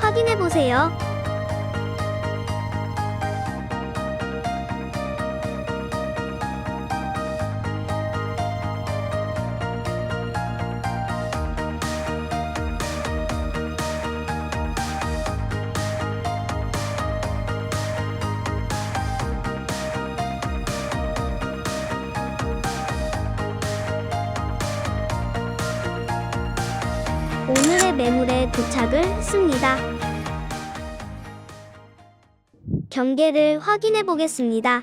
확인해보세요. 매물에 도착을 했습니다. 경계를 확인해 보겠습니다.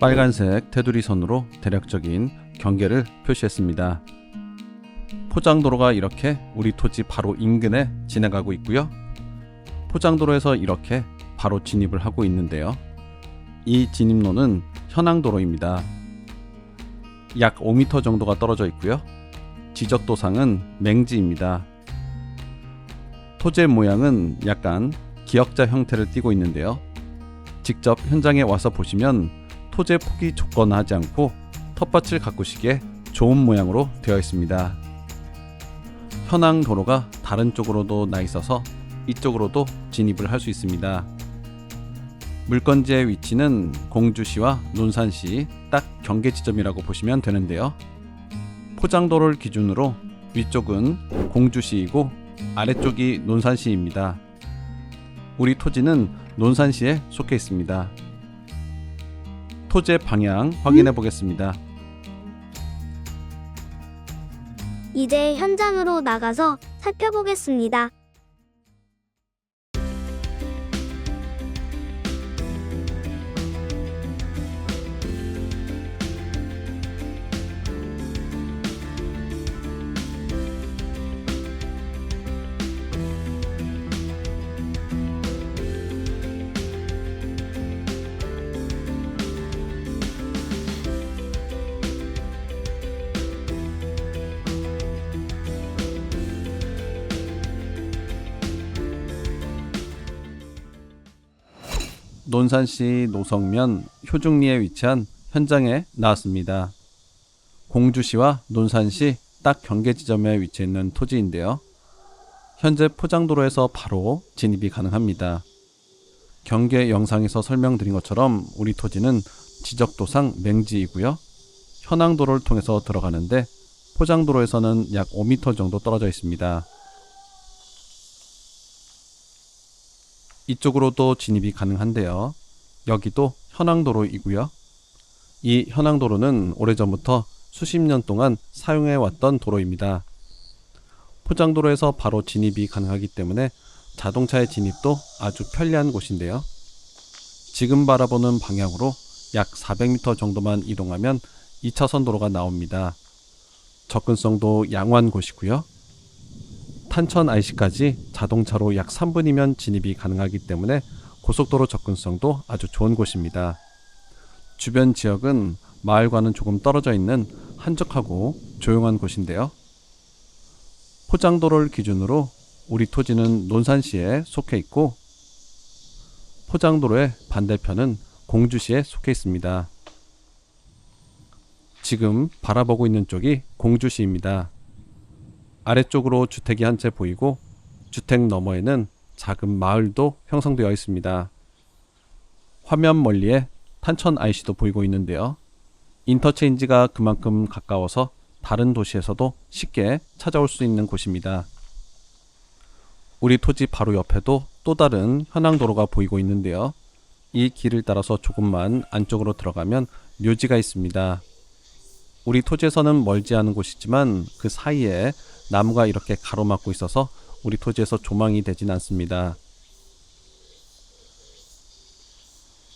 빨간색 테두리 선으로 대략적인 경계를 표시했습니다. 포장도로가 이렇게 우리 토지 바로 인근에 지나가고 있고요. 포장도로에서 이렇게 바로 진입을 하고 있는데요. 이 진입로는 현항도로입니다. 약 5m 정도가 떨어져 있고요. 지적도상은 맹지입니다. 토지의 모양은 약간 기역자 형태를 띠고 있는데요. 직접 현장에 와서 보시면 토지의 폭이 좁거나 하지 않고 텃밭을 가꾸시기에 좋은 모양으로 되어 있습니다. 현황 도로가 다른 쪽으로도 나 있어서 이쪽으로도 진입을 할 수 있습니다. 물건지의 위치는 공주시와 논산시 딱 경계 지점이라고 보시면 되는데요. 포장도로를 기준으로 위쪽은 공주시이고 아래쪽이 논산시입니다. 우리 토지는 논산시에 속해 있습니다. 토지의 방향 확인해 보겠습니다. 이제 현장으로 나가서 살펴보겠습니다. 논산시 노성면 효중리에 위치한 현장에 나왔습니다. 공주시와 논산시 딱 경계 지점에 위치해 있는 토지인데요. 현재 포장도로에서 바로 진입이 가능합니다. 경계 영상에서 설명드린 것처럼 우리 토지는 지적도상 맹지이고요. 현항도로를 통해서 들어가는데 포장도로에서는 약 5m 정도 떨어져 있습니다. 이쪽으로도 진입이 가능한데요. 여기도 현황도로이고요. 이 현황도로는 오래전부터 수십 년 동안 사용해 왔던 도로입니다. 포장도로에서 바로 진입이 가능하기 때문에 자동차의 진입도 아주 편리한 곳인데요. 지금 바라보는 방향으로 약 400m 정도만 이동하면 2차선 도로가 나옵니다. 접근성도 양호한 곳이고요. 탄천 IC까지 자동차로 약 3분이면 진입이 가능하기 때문에 고속도로 접근성도 아주 좋은 곳입니다. 주변 지역은 마을과는 조금 떨어져 있는 한적하고 조용한 곳인데요. 포장도로를 기준으로 우리 토지는 논산시에 속해 있고 포장도로의 반대편은 공주시에 속해 있습니다. 지금 바라보고 있는 쪽이 공주시입니다. 아래쪽으로 주택이 한 채 보이고 주택 너머에는 작은 마을도 형성되어 있습니다. 화면 멀리에 탄천 IC도 보이고 있는데요. 인터체인지가 그만큼 가까워서 다른 도시에서도 쉽게 찾아올 수 있는 곳입니다. 우리 토지 바로 옆에도 또 다른 현황도로가 보이고 있는데요. 이 길을 따라서 조금만 안쪽으로 들어가면 묘지가 있습니다. 우리 토지에서는 멀지 않은 곳이지만 그 사이에 나무가 이렇게 가로막고 있어서 우리 토지에서 조망이 되진 않습니다.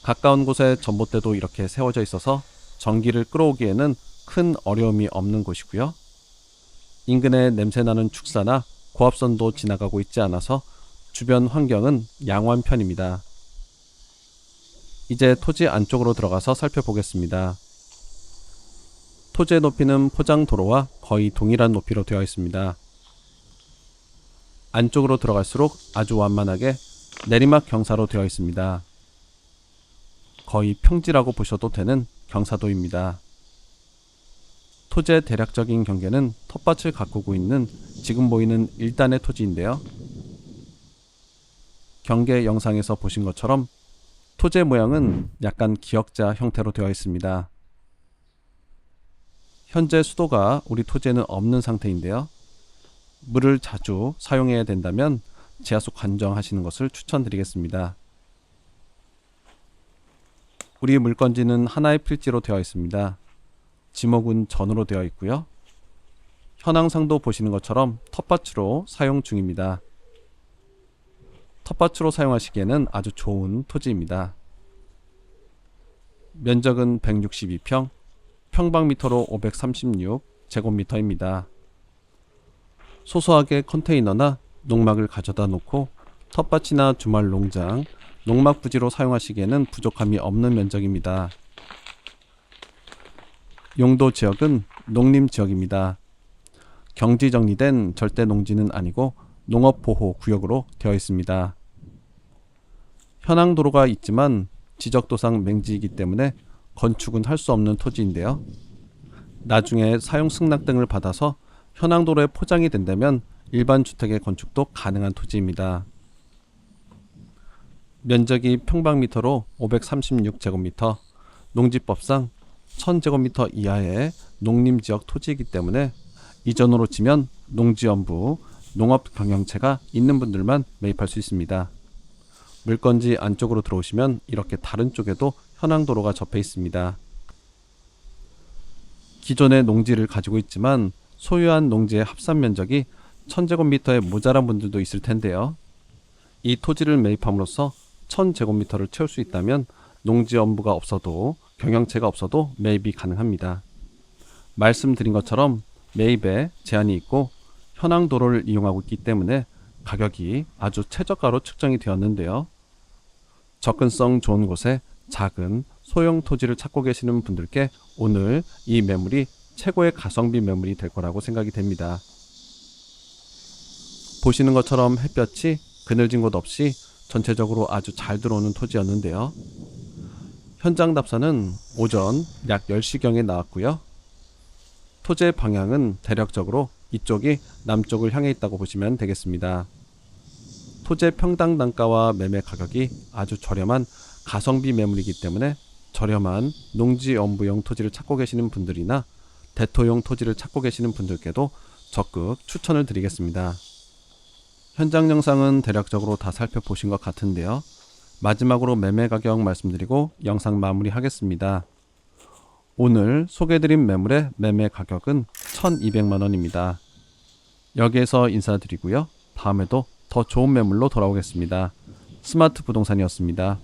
가까운 곳에 전봇대도 이렇게 세워져 있어서 전기를 끌어오기에는 큰 어려움이 없는 곳이고요. 인근에 냄새나는 축사나 고압선도 지나가고 있지 않아서 주변 환경은 양호한 편입니다. 이제 토지 안쪽으로 들어가서 살펴보겠습니다. 토지의 높이는 포장 도로와 거의 동일한 높이로 되어 있습니다. 안쪽으로 들어갈수록 아주 완만하게 내리막 경사로 되어 있습니다. 거의 평지라고 보셔도 되는 경사도입니다. 토지의 대략적인 경계는 텃밭을 가꾸고 있는 지금 보이는 일단의 토지인데요. 경계 영상에서 보신 것처럼 토지의 모양은 약간 기역자 형태로 되어 있습니다. 현재 수도가 우리 토지에는 없는 상태인데요. 물을 자주 사용해야 된다면 지하수 관정하시는 것을 추천드리겠습니다. 우리 물건지는 하나의 필지로 되어 있습니다. 지목은 전으로 되어 있고요. 현황상도 보시는 것처럼 텃밭으로 사용 중입니다. 텃밭으로 사용하시기에는 아주 좋은 토지입니다. 면적은 162평, 평방미터로 536 제곱미터입니다. 소소하게 컨테이너나 농막을 가져다 놓고 텃밭이나 주말 농장, 농막 부지로 사용하시기에는 부족함이 없는 면적입니다. 용도 지역은 농림 지역입니다. 경지 정리된 절대 농지는 아니고 농업 보호 구역으로 되어 있습니다. 현황 도로가 있지만 지적 도상 맹지이기 때문에 건축은 할 수 없는 토지인데요. 나중에 사용 승낙 등을 받아서 현황 도로에 포장이 된다면 일반 주택의 건축도 가능한 토지입니다. 면적이 평방미터로 536제곱미터, 농지법상 1000제곱미터 이하의 농림지역 토지이기 때문에 이전으로 치면 농지연부, 농업 경영체가 있는 분들만 매입할 수 있습니다. 물건지 안쪽으로 들어오시면 이렇게 다른 쪽에도 현황 도로가 접해 있습니다. 기존의 농지를 가지고 있지만 소유한 농지의 합산 면적이 1000제곱미터에 모자란 분들도 있을 텐데요. 이 토지를 매입함으로써 1000제곱미터를 채울 수 있다면 농지 연부가 없어도 경영체가 없어도 매입이 가능합니다. 말씀드린 것처럼 매입에 제한이 있고 현황 도로를 이용하고 있기 때문에 가격이 아주 최저가로 측정이 되었는데요. 접근성 좋은 곳에 작은 소형 토지를 찾고 계시는 분들께 오늘 이 매물이 최고의 가성비 매물이 될 거라고 생각이 됩니다. 보시는 것처럼 햇볕이 그늘진 곳 없이 전체적으로 아주 잘 들어오는 토지였는데요. 현장 답사는 오전 약 10시경에 나왔고요. 토지의 방향은 대략적으로 이쪽이 남쪽을 향해 있다고 보시면 되겠습니다. 토지의 평당 단가와 매매 가격이 아주 저렴한 가성비 매물이기 때문에 저렴한 농지 연부용 토지를 찾고 계시는 분들이나 대토용 토지를 찾고 계시는 분들께도 적극 추천을 드리겠습니다. 현장 영상은 대략적으로 다 살펴보신 것 같은데요. 마지막으로 매매 가격 말씀드리고 영상 마무리 하겠습니다. 오늘 소개해드린 매물의 매매 가격은 1200만 원입니다. 여기에서 인사드리고요. 다음에도 더 좋은 매물로 돌아오겠습니다. 스마트 부동산이었습니다.